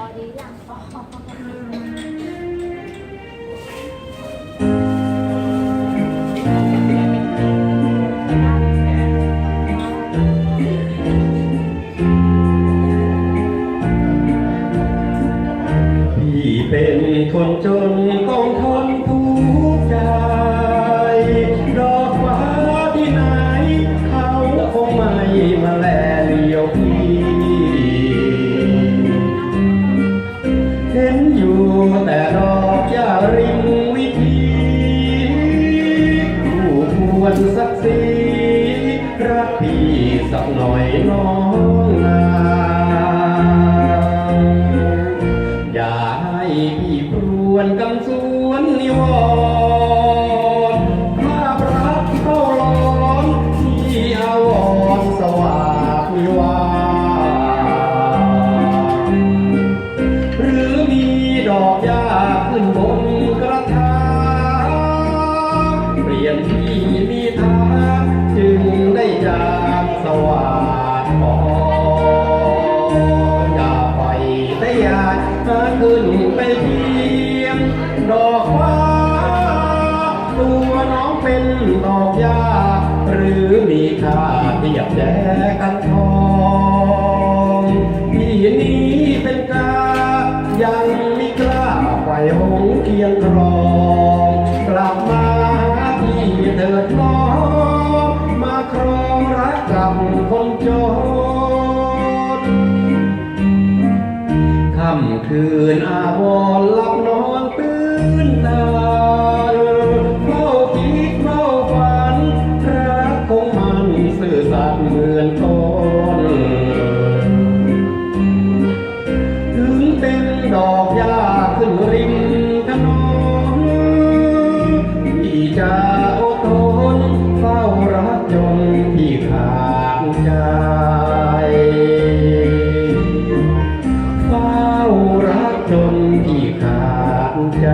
อดียังพอพี่เป็นคนจนต้องทนทุกข์ใจดอกฟ้าที่ไหน เขาคงไม่มาแล เห็นอยู่แต่ดอกยาริมวิธีผู้ควรสักสีรักพี่สักหน่อยน้องนา ดอกฟ้าตัวน้องเป็นดอกหญ้าหรือมีค่าเทียบแดกันทองพี่นี้เป็นกายังไม่กล้าไฟหงเคียงครองกลับมาหาพี่เถิดน้องมาครองรักกับคนจนค่ำคืนอาวอลัง ดอกยาขึ้นริมถนนพี่จะอดทนเฝ้ารักจนพี่ขาดใจเฝ้ารักจนพี่ขาดใจ